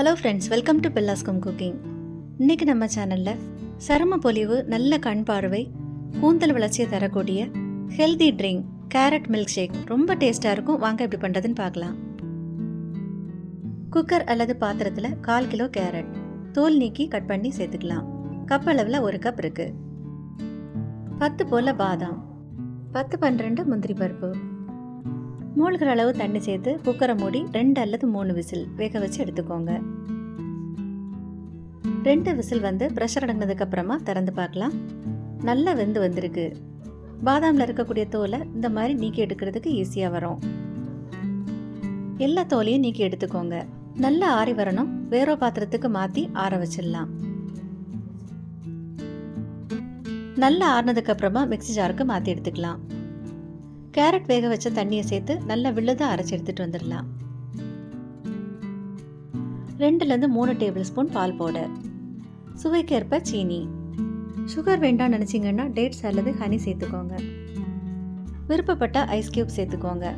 Hello friends welcome to பெல்லாஸ்கம் cooking இன்றைக்கி நம்ம சேனலில் சரும பொலிவு நல்ல கண் பார்வை கூந்தல் வளர்ச்சியை தரக்கூடிய healthy drink carrot milk shake ரொம்ப டேஸ்ட்டாக இருக்கும். வாங்க எப்படி பண்ணுறதுன்னு பார்க்கலாம். குக்கர் அல்லது பாத்திரத்தில் கால் கிலோ கேரட் தோல் நீக்கி கட் பண்ணி சேர்த்துக்கலாம். கப் அளவில் ஒரு கப் இருக்குது பத்து போல் பாதாம் பத்து பன்னிரெண்டு முந்திரி பருப்பு மூழ்கிற அளவு தண்ணி சேர்த்து குக்கரை மூடி ரெண்டு அல்லது மூணு விசில் வேக வச்சு எடுத்துக்கோங்க. ரெண்டு விசில் வந்து ப்ரெஷர் அடங்கினதுக்கு அப்புறமா திறந்து பார்க்கலாம். நல்லா வெந்து வந்திருக்கு. பாதாமில் இருக்கக்கூடிய தோலை இந்த மாதிரி நீக்கி எடுக்கிறதுக்கு ஈஸியாக வரும். எல்லா தோலையும் நீக்கி எடுத்துக்கோங்க. நல்லா ஆறி வரணும். வேறோ பாத்திரத்துக்கு மாற்றி ஆற வச்சிடலாம். நல்லா ஆறினதுக்கு அப்புறமா மிக்ஸி ஜாருக்கு மாற்றி எடுத்துக்கலாம். கேரட் வேக வச்ச தண்ணியை சேர்த்து நல்லா விழுதாக அரைச்சி எடுத்துகிட்டு வந்துடலாம். ரெண்டுலேருந்து மூணு டேபிள் ஸ்பூன் பால் பவுடர். சுவைக்கேற்ப சீனி. சுகர் வேண்டாம் நினச்சிங்கன்னா டேட்ஸ் அல்லது ஹனி சேர்த்துக்கோங்க. விருப்பப்பட்ட ஐஸ் கியூப் சேர்த்துக்கோங்க.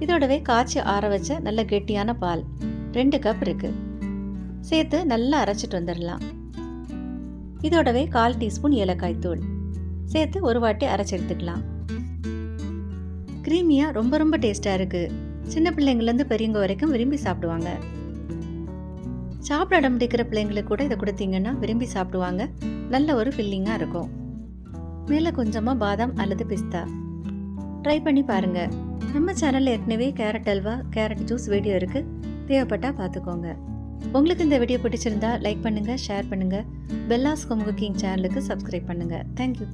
இதோடவே காய்ச்சி ஆற வச்ச நல்ல கெட்டியான பால் ரெண்டு கப் இருக்கு. சேர்த்து நல்லா அரைச்சிட்டு வந்துடலாம். இதோடவே கால் டீஸ்பூன் ஏலக்காய் தூள். சேர்த்து ஒரு வாட்டி அரைச்சி எடுத்துக்கலாம். க்ரீமியாக ரொம்ப ரொம்ப டேஸ்ட்டாக இருக்குது சின்ன பிள்ளைங்கள்லேருந்து பெரியவங்க வரைக்கும் விரும்பி சாப்பிடுவாங்க. சாப்பிட இடம் பிள்ளைங்களுக்கு கூட இதை கொடுத்தீங்கன்னா விரும்பி சாப்பிடுவாங்க. நல்ல ஒரு ஃபில்லிங்காக இருக்கும். மேலே கொஞ்சமாக பாதாம் அல்லது பிஸ்தா. ட்ரை பண்ணி பாருங்கள் நம்ம சேனலில் ஏற்கனவே carrot halwa carrot juice video இருக்குது தேவைப்பட்டால் பார்த்துக்கோங்க. உங்களுக்கு இந்த வீடியோ பிடிச்சிருந்தா லைக் பண்ணுங்கள் ஷேர் பண்ணுங்கள் பெல்லாஸ் ஹோம் குக்கிங் சேனலுக்கு சப்ஸ்கிரைப் பண்ணுங்கள் தேங்க்யூ